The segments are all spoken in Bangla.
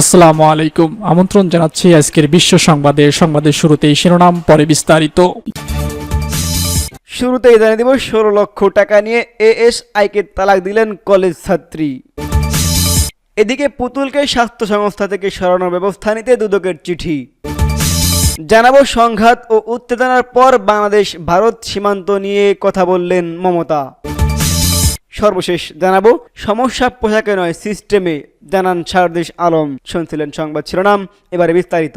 আসসালামু আলাইকুম। আমন্ত্রণ জানাচ্ছি আজকের বিশ্ব সংবাদে। সংবাদের শুরুতেই শিরোনাম, পরে বিস্তারিত। শুরুতেই জানিয়ে দিব, ষোলো লক্ষ টাকা নিয়ে এএসআইকে তালাক দিলেন কলেজ ছাত্রী। এদিকে পুতুলকে স্বাস্থ্য সংস্থা থেকে সরানোর ব্যবস্থা নিতে দুদকের চিঠি। জানাব সংঘাত ও উত্তেজনার পর বাংলাদেশ ভারত সীমান্ত নিয়ে কথা বললেন মমতা। সর্বশেষ জানাব, সমস্যা পোশাকে নয় সিস্টেমে জানান সারদেশ আলম। শুনছিলেন সংবাদ শিরোনাম, এবারে বিস্তারিত।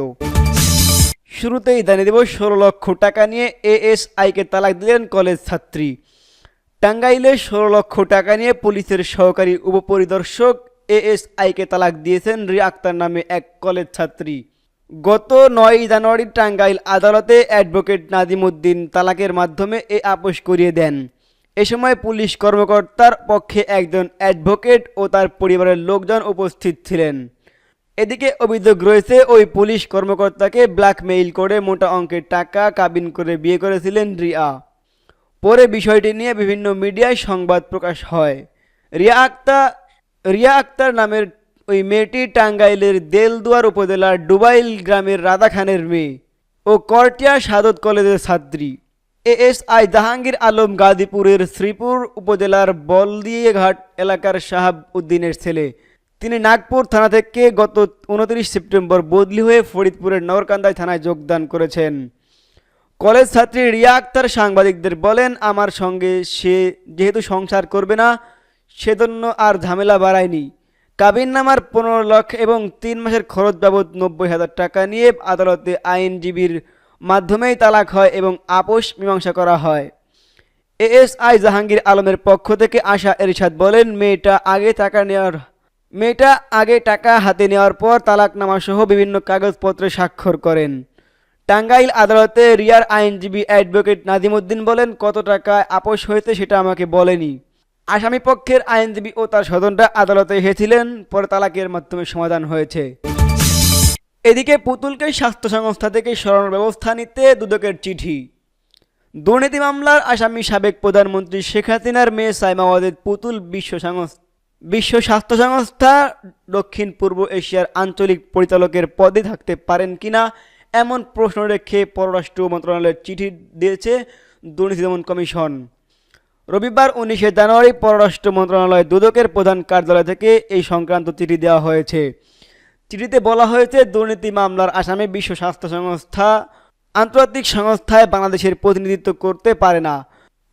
শুরুতেই জানিয়ে দেব, ষোলো লক্ষ টাকা নিয়ে এএসআইকে তালাক দিলেন কলেজ ছাত্রী। টাঙ্গাইলে ষোলো লক্ষ টাকা নিয়ে পুলিশের সহকারী উপপরিদর্শক এএসআইকে তালাক দিয়েছেন রিয়া আক্তার নামে এক কলেজ ছাত্রী। গত নয় জানুয়ারি টাঙ্গাইল আদালতে অ্যাডভোকেট নাদিমুদ্দিন তালাকের মাধ্যমে এ আপোষ করিয়ে দেন। এ সময় পুলিশ কর্মকর্তার পক্ষে একজন অ্যাডভোকেট ও তার পরিবারের লোকজন উপস্থিত ছিলেন। এদিকে অভিযোগ রয়েছে, ওই পুলিশ কর্মকর্তাকে ব্ল্যাকমেইল করে মোটা অঙ্কের টাকা, কাবিন করে বিয়ে করেছিলেন রিয়া। পরে বিষয়টি নিয়ে বিভিন্ন মিডিয়ায় সংবাদ প্রকাশ হয়। রিয়া আক্তার রিয়া আক্তার নামের ওই মেয়েটি টাঙ্গাইলের দেলদুয়ার উপজেলার ডুবাইল গ্রামের রাধা খানের মেয়ে ও করটিয়া সাদত কলেজের ছাত্রী। এএসআই জাহাঙ্গীর আলম গাজীপুরের শ্রীপুর উপজেলার বলদিয়েঘাট এলাকার শাহাব উদ্দিনের ছেলে। তিনি নাগপুর থানা থেকে গত উনত্রিশ সেপ্টেম্বর বদলি হয়ে ফরিদপুরের নগরকান্দায় থানায় যোগদান করেছেন। কলেজ ছাত্রী রিয়া আক্তার সাংবাদিকদের বলেন, আমার সঙ্গে সে যেহেতু সংসার করবে না, সেজন্য আর ঝামেলা বাড়ায়নি। কাবিন নামার পনেরো লক্ষ এবং তিন মাসের খরচ বাবদ নব্বই হাজার টাকা নিয়ে আদালতে আইনজীবীর মাধ্যমেই তালাক হয় এবং আপোষ মীমাংসা করা হয়। এএসআই জাহাঙ্গীর আলমের পক্ষ থেকে আশা এরশাদ বলেন, মেয়েটা আগে টাকা নেওয়ার, মেয়েটা আগে টাকা হাতে নেওয়ার পর তালাকনামা সহ বিভিন্ন কাগজপত্রে স্বাক্ষর করেন। টাঙ্গাইল আদালতে রিয়ার আইনজীবী অ্যাডভোকেট নাদিমুদ্দিন বলেন, কত টাকায় আপোষ হয়েছে সেটা আমাকে বলেনি। আসামি পক্ষের আইনজীবী ও তার স্বজনরা আদালতে এসেছিলেন পরে তালাকের মাধ্যমে সমাধান হয়েছে। এদিকে পুতুলকে স্বাস্থ্য সংস্থা থেকে সরানোর ব্যবস্থা নিতে দুদকের চিঠি। দুর্নীতি মামলার আসামি সাবেক প্রধানমন্ত্রী শেখ হাসিনার মেয়ে সাইমা ওয়াজেদ পুতুল বিশ্ব সংস্থা বিশ্ব স্বাস্থ্য সংস্থা দক্ষিণ পূর্ব এশিয়ার আঞ্চলিক পরিচালকের পদে থাকতে পারেন কিনা এমন প্রশ্ন রেখে পররাষ্ট্র মন্ত্রণালয়ের চিঠি দিয়েছে দুর্নীতি দমন কমিশন। রবিবার উনিশে জানুয়ারি পররাষ্ট্র মন্ত্রণালয় দুদকের প্রধান কার্যালয় থেকে এই সংক্রান্ত চিঠি দেওয়া হয়েছে। চিঠিতে বলা হয়েছে, দুর্নীতি মামলার আসামে বিশ্ব স্বাস্থ্য সংস্থা আন্তর্জাতিক সংস্থায় বাংলাদেশের প্রতিনিধিত্ব করতে পারে না।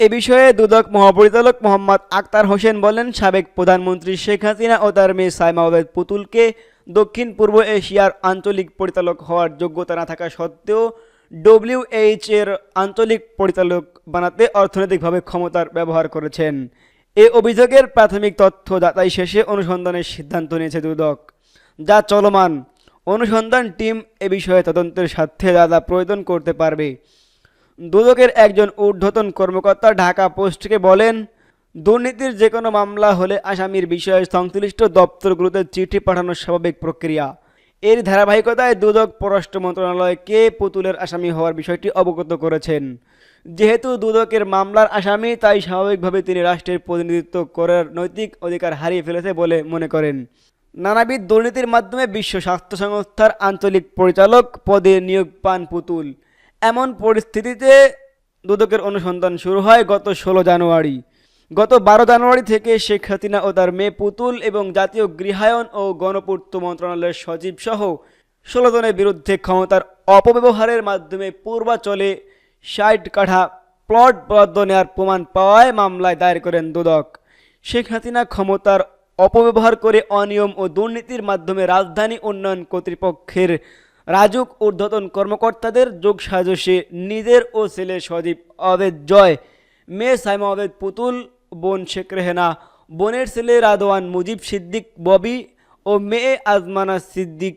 এ বিষয়ে দুদক মহাপরিচালক মোহাম্মদ আক্তার হোসেন বলেন, সাবেক প্রধানমন্ত্রী শেখ হাসিনা ও তার মেয়ে সাইমা ওবেদ পুতুলকে দক্ষিণ পূর্ব এশিয়ার আঞ্চলিক পরিচালক হওয়ার যোগ্যতা না থাকা সত্ত্বেও ডব্লিউএইচ এর আঞ্চলিক পরিচালক বানাতে অর্থনৈতিকভাবে ক্ষমতার ব্যবহার করেছেন। এ অভিযোগের প্রাথমিক তথ্য যাচাই শেষে অনুসন্ধানের সিদ্ধান্ত নিয়েছে দুদক। যা চলমান। অনুসন্ধান টিম এ বিষয়ে তদন্তের স্বার্থে যা প্রয়োজন করতে পারবে। দুদকের একজন ঊর্ধ্বতন কর্মকর্তা ঢাকা পোস্টকে বলেন, দুর্নীতির যে কোনো মামলা হলে আসামির বিষয়ে সংশ্লিষ্ট দপ্তরগুলোতে চিঠি পাঠানো স্বাভাবিক প্রক্রিয়া। এর ধারাবাহিকতায় দুদক পররাষ্ট্র মন্ত্রণালয়কে পুতুলের আসামি হওয়ার বিষয়টি অবগত করেছেন। যেহেতু দুদকের মামলার আসামি, তাই স্বাভাবিকভাবে তিনি রাষ্ট্রের প্রতিনিধিত্ব করার নৈতিক অধিকার হারিয়ে ফেলেছে বলে মনে করেন। নানাবিধ দুর্নীতির মাধ্যমে বিশ্ব স্বাস্থ্য সংস্থার আঞ্চলিক পরিচালক পদে নিয়োগ পান পুতুল। এমন পরিস্থিতিতে দুদকের অনুসন্ধান শুরু হয় গত ষোলো জানুয়ারি। গত বারো জানুয়ারি থেকে শেখ হাসিনা ও তার মেয়ে পুতুল এবং জাতীয় গৃহায়ন ও গণপূর্ত মন্ত্রণালয়ের সচিব সহ ষোলো জনের বিরুদ্ধে ক্ষমতার অপব্যবহারের মাধ্যমে পূর্বাচলে ষাট কাঠা প্লট বরাদ্দ নেওয়ার প্রমাণ পাওয়ায় মামলায় দায়ের করেন দুদক। শেখ হাসিনা ক্ষমতার অপব্যবহার করে অনিয়ম ও দুর্নীতির মাধ্যমে রাজধানী উন্নয়ন কর্তৃপক্ষের রাজুক ঊর্ধ্বতন কর্মকর্তাদের যোগ সাজসে নিজের ও ছেলে সজীব অবেদ জয়। মেয়ে সাইমা অবেদ পুতুল, বোন শেখ রেহেনা, বোনের ছেলে রাদওয়ান মুজিব সিদ্দিক, ববি ও মেয়ে আজমানা সিদ্দিক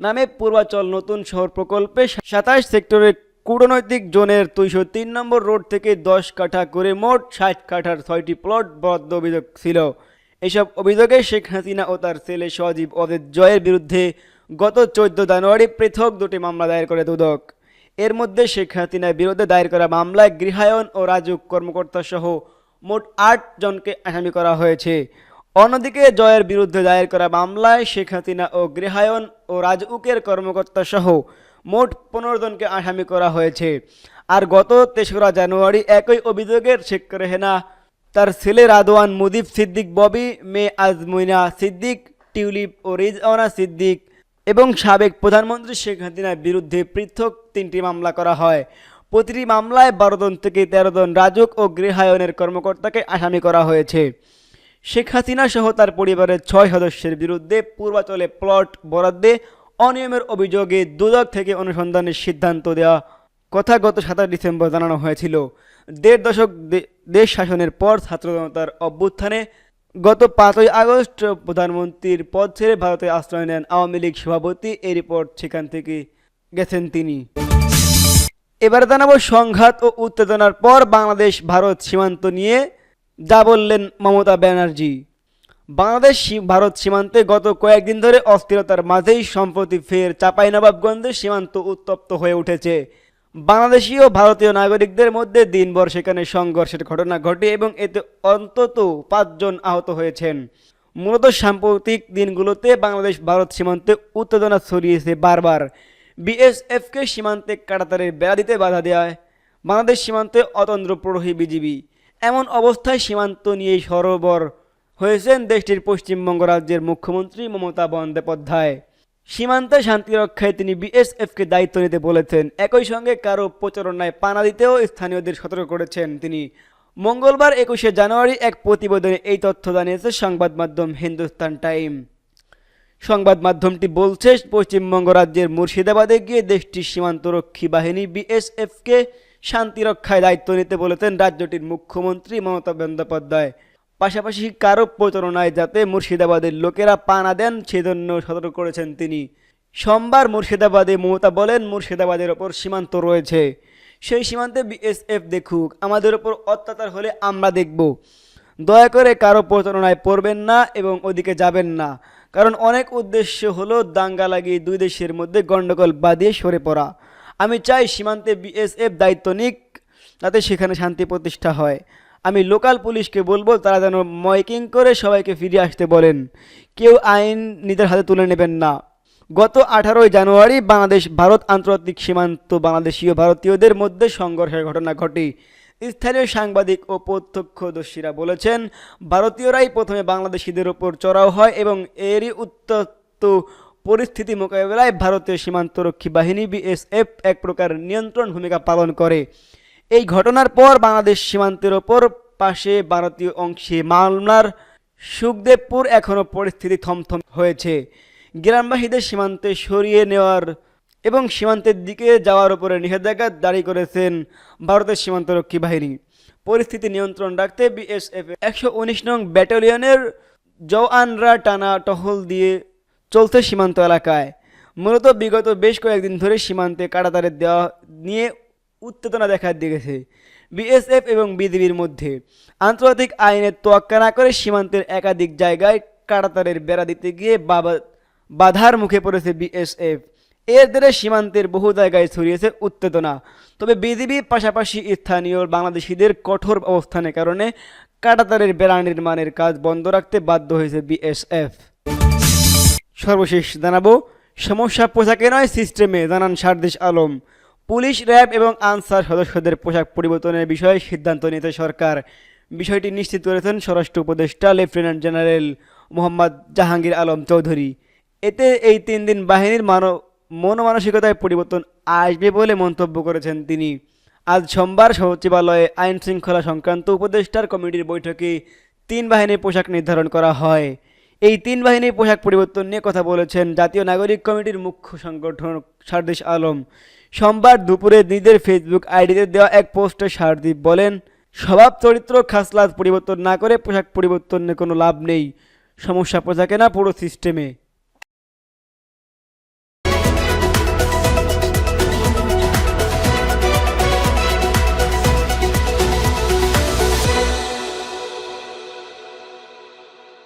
নামে পূর্বাচল নতুন শহর প্রকল্পে সাতাশ সেক্টরের কূটনৈতিক জোনের দুইশো তিন নম্বর রোড থেকে দশ কাঠা করে মোট ষাট কাঠার ছয়টি প্লট বরাদ্দ অভিযোগ ছিল। এসব অভিযোগে শেখ হাসিনা ও তার ছেলে সজীব অদেদ জয়ের বিরুদ্ধে গত চোদ্দ জানুয়ারি পৃথক দুটি মামলা দায়ের করে দুদক। এর মধ্যে শেখ হাসিনার বিরুদ্ধে দায়ের করা মামলায় গৃহায়ন ও রাজুক কর্মকর্তা সহ মোট আট জনকে আসামি করা হয়েছে। অন্যদিকে জয়ের বিরুদ্ধে দায়ের করা মামলায় শেখ হাসিনা ও গৃহায়ন ও রাজউকের কর্মকর্তা সহ মোট পনেরো জনকে আসামি করা হয়েছে। আর গত তেসরা জানুয়ারি একই অভিযোগের শেখ রেহেনা তার ছেলে রাদওয়ান মুদিব সিদ্দিক ববি, মেয়ে আজমুইনা সিদ্দিক, টিউলিপ ও রিজওয়ানা সিদ্দিক এবং সাবেক প্রধানমন্ত্রী শেখ হাসিনার বিরুদ্ধে পৃথক তিনটি মামলা করা হয়। প্রতিটি মামলায় বারো জন থেকে তেরো জন রাজুক ও গৃহায়নের কর্মকর্তাকে আসামি করা হয়েছে। শেখ হাসিনা সহ তার পরিবারের ছয় সদস্যের বিরুদ্ধে পূর্বাচলে প্লট বরাদ্দে অনিয়মের অভিযোগে দুদক থেকে অনুসন্ধানের সিদ্ধান্ত দেওয়া কথা গত সাতাশ ডিসেম্বর জানানো হয়েছিল। দেড় দশক দেশ শাসনের পর ছাত্র জনতার অভ্যুত্থানে গত পাঁচই আগস্ট প্রধানমন্ত্রীর পদ ছেড়ে ভারতে আশ্রয় নেন আওয়ামী লীগ সভাপতি এই রিপোর্ট সেখান থেকে গেছেন তিনি। এবার জানাব সংঘাত ও উত্তেজনার পর বাংলাদেশ, ভারত সীমান্ত নিয়ে যা বললেন মমতা ব্যানার্জি। বাংলাদেশ ভারত সীমান্তে গত কয়েকদিন ধরে অস্থিরতার মাঝেই সম্প্রতি ফের চাঁপাইনবাবগঞ্জের সীমান্ত উত্তপ্ত হয়ে উঠেছে। বাংলাদেশি ও ভারতীয় নাগরিকদের মধ্যে দিনভর সেখানে সংঘর্ষের ঘটনা ঘটে এবং এতে অন্তত পাঁচজন আহত হয়েছেন। মূলত সাম্প্রতিক দিনগুলোতে বাংলাদেশ ভারত সীমান্তে উত্তেজনা ছড়িয়েছে বারবার। বিএসএফকে সীমান্তে কাটাতারের বেড়া দিতে বাধা দেয় বাংলাদেশ সীমান্তে অতন্ত্র প্রহরী বিজিবি। এমন অবস্থায় সীমান্ত নিয়ে সরবর হয়েছেন দেশটির পশ্চিমবঙ্গ রাজ্যের মুখ্যমন্ত্রী মমতা বন্দ্যোপাধ্যায়। সীমান্তে শান্তি রক্ষায় তিনি বিএসএফকে দায়িত্ব নিতে বলেছেন। একই সঙ্গে কারও প্রচারণায় পানা দিতেও স্থানীয়দের সতর্ক করেছেন তিনি। মঙ্গলবার একুশে জানুয়ারি এক প্রতিবেদনে এই তথ্য জানিয়েছে সংবাদ মাধ্যম হিন্দুস্তান টাইম। সংবাদ মাধ্যমটি বলছে, পশ্চিমবঙ্গ রাজ্যের মুর্শিদাবাদে গিয়ে দেশটির সীমান্তরক্ষী বাহিনী বিএসএফকে শান্তি রক্ষায় দায়িত্ব নিতে বলেছেন রাজ্যটির মুখ্যমন্ত্রী মমতা বন্দ্যোপাধ্যায়। পাশাপাশি কারও প্রচারণায় যাতে মুর্শিদাবাদের লোকেরা পানা দেন, সেজন্য সতর্ক করেছেন তিনি। সোমবার মুর্শিদাবাদে মমতা বলেন, মুর্শিদাবাদের ওপর সীমান্ত রয়েছে। সেই সীমান্তে বিএসএফ দেখুক, আমাদের ওপর অত্যাচার হলে আমরা দেখব। দয়া করে কারও প্রচারণায় পড়বেন না এবং ওদিকে যাবেন না। কারণ অনেক উদ্দেশ্য হলো দাঙ্গা লাগিয়ে দুই দেশের মধ্যে গণ্ডগোল বাদিয়ে সরে পড়া। আমি চাই সীমান্তে বিএসএফ দায়িত্ব নিক, যাতে সেখানে শান্তি প্রতিষ্ঠা হয়। আমি লোকাল পুলিশকে বলব, তারা যেন মাইকিং করে সবাইকে ফিরে আসতে বলেন। কেউ আইন নিজের হাতে তুলে নেবেন না। গত আঠারোই জানুয়ারি বাংলাদেশ, ভারত আন্তর্জাতিক সীমান্ত, বাংলাদেশীয় ভারতীয়দের মধ্যে সংঘর্ষের ঘটনা ঘটে। স্থানীয় সাংবাদিক ও প্রত্যক্ষদর্শীরা বলেছেন, ভারতীয়রাই প্রথমে বাংলাদেশিদের ওপর চড়াও হয় এবং এরই উত্তপ্ত পরিস্থিতি মোকাবেলায় ভারতীয় সীমান্তরক্ষী বাহিনী বিএসএফ এক প্রকার নিয়ন্ত্রণ ভূমিকা পালন করে। এই ঘটনার পর বাংলাদেশ সীমান্তের ওপর পাশে ভারতীয় অংশে মামলার সুখদেবপুর এখনও পরিস্থিতি থমথম হয়েছে। গ্রামবাসীদের সীমান্তে সরিয়ে নেওয়ার এবং সীমান্তের দিকে যাওয়ার উপরে নিষেধাজ্ঞা জারি করেছেন ভারতের সীমান্তরক্ষী বাহিনী। পরিস্থিতি নিয়ন্ত্রণ রাখতে বিএসএফ একশো উনিশ নং ব্যাটালিয়নের জওয়ানরা টানা টহল দিয়ে চলছে সীমান্ত এলাকায়। মূলত বিগত বেশ কয়েকদিন ধরে সীমান্তে কাটাতারের দেওয়া নিয়ে উত্তেজনা দেখা দিয়েছে বিএসএফ এবং বিজিবির মধ্যে আন্তর্জাতিক আইনের তোয়াক্কা না করে সীমান্তের একাধিক জায়গায় কাটাতারের বেড়া দিতে গিয়ে বাবা, বাধার মুখে পড়েছে বিএসএফ। এর দ্বারা সীমান্তের বহু জায়গায় ছড়িয়েছে উত্তেজনা। তবে বিজিবি পাশাপাশি স্থানীয় বাংলাদেশিদের কঠোর অবস্থানের কারণে কাটাতারের বেড়া নির্মাণের কাজ বন্ধ রাখতে বাধ্য হয়েছে বিএসএফ। সর্বশেষ জানাব, সমস্যা পোশাকে নয়, সিস্টেমে, জানান সারদেশ আলম। পুলিশ, র্যাব এবং আনসার সদস্যদের পোশাক পরিবর্তনের বিষয়ে সিদ্ধান্ত নিতে সরকার। বিষয়টি নিশ্চিত করেছেন স্বরাষ্ট্র উপদেষ্টা লেফটেন্যান্ট জেনারেল মোহাম্মদ জাহাঙ্গীর আলম চৌধুরী। এতে এই তিন দিন বাহিনীর মানব, মনোমানসিকতায় পরিবর্তন আসবে বলে মন্তব্য করেছেন তিনি। আজ সোমবার সচিবালয়ে আইন শৃঙ্খলা সংক্রান্ত উপদেষ্টার কমিটির বৈঠকে তিন বাহিনীর পোশাক নির্ধারণ করা হয়। এই তিন বাহিনীর পোশাক পরিবর্তন নিয়ে কথা বলেছেন জাতীয় নাগরিক কমিটির মুখ্য সংগঠন সারদেশ আলম। সোমবার দুপুরে নিজের ফেসবুক আইডিতে দেওয়া এক পোস্টে সারদীপ বলেন, স্বভাব, চরিত্র, খাসলাত পরিবর্তন না করে পোশাক পরিবর্তনের কোনো লাভ নেই। সমস্যা পোশাকে না পুরো সিস্টেমে